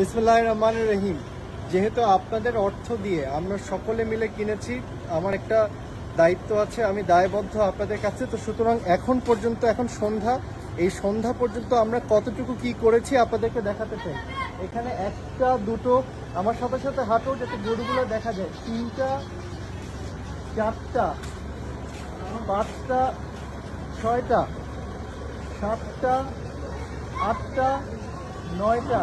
বিসমুল্লাহ রহমান রহিম। যেহেতু আপনাদের অর্থ দিয়ে আমরা সকলে মিলে কিনেছি, আমার একটা দায়িত্ব আছে, আমি দায়বদ্ধ আপনাদের কাছে। তো সুতরাং এখন পর্যন্ত, এখন সন্ধ্যা, এই সন্ধ্যা পর্যন্ত আমরা কতটুকু কি করেছি আপনাদেরকে দেখাতে চাই। এখানে একটা, দুটো, আমার সাথে সাথে হাঁটো যাতে গরুগুলো দেখা যায়। তিনটা, চারটা, পাঁচটা, ছয়টা, সাতটা, আটটা, নয়টা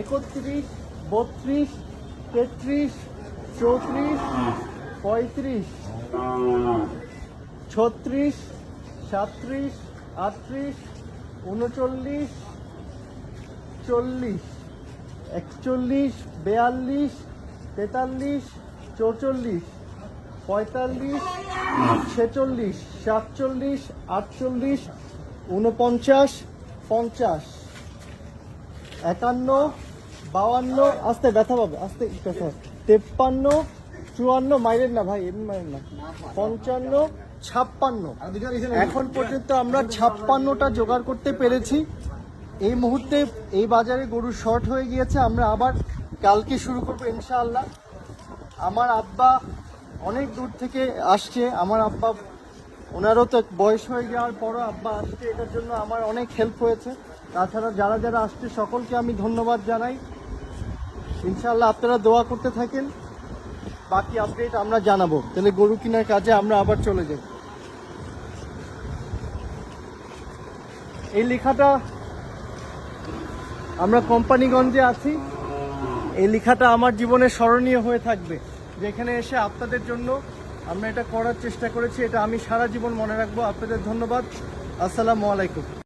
একত্রিশ, বত্রিশ, তেত্রিশ, চৌত্রিশ, পঁয়ত্রিশ, ছত্রিশ সাতত্রিশ আটত্রিশ, উনচল্লিশ, চল্লিশ, একচল্লিশ, বেয়াল্লিশ, তেতাল্লিশ, চৌচল্লিশ, পঁয়তাল্লিশ, ছেচল্লিশ, সাতচল্লিশ, আটচল্লিশ উনপঞ্চাশ পঞ্চাশ। একান্ন বাউান্ন আস্তে ব্যথা পাবে, আস্তে ব্যথা তেপ্পান্ন, চুয়ান্ন, মাইলের না ভাই, এমনি মাইলের না। পঞ্চান্ন, ছাপ্পান্ন। এখন পর্যন্ত আমরা ছাপ্পান্নটা জোগাড় করতে পেরেছি। এই মুহূর্তে এই বাজারে গরু শর্ট হয়ে গিয়েছে, আমরা আবার কালকে শুরু করব ইনশাআল্লাহ। আমার আব্বা অনেক দূর থেকে আসছে, আমার আব্বা ওনারও তো বয়স হয়ে যাওয়ার পরও আব্বা আসছে, এটার জন্য আমার অনেক হেল্প হয়েছে। তাছাড়া যারা যারা আসছে, সকলকে আমি ধন্যবাদ জানাই। ইনশাআল্লাহ আপনারা দোয়া করতে থাকেন। বাকি আপডেট আমরা জানাব। তাহলে গরু কেনার কাজে আমরা আবার চলে যাই। এই লেখাটা আমরা কোম্পানিগঞ্জে আছি। এই লেখাটা আমার জীবনে স্মরণীয় হয়ে থাকবে। যেখানে এসে আপনাদের জন্য আমরা এটা করার চেষ্টা করেছি, এটা আমি সারা জীবন মনে রাখব। আপনাদের ধন্যবাদ। আসসালামু আলাইকুম।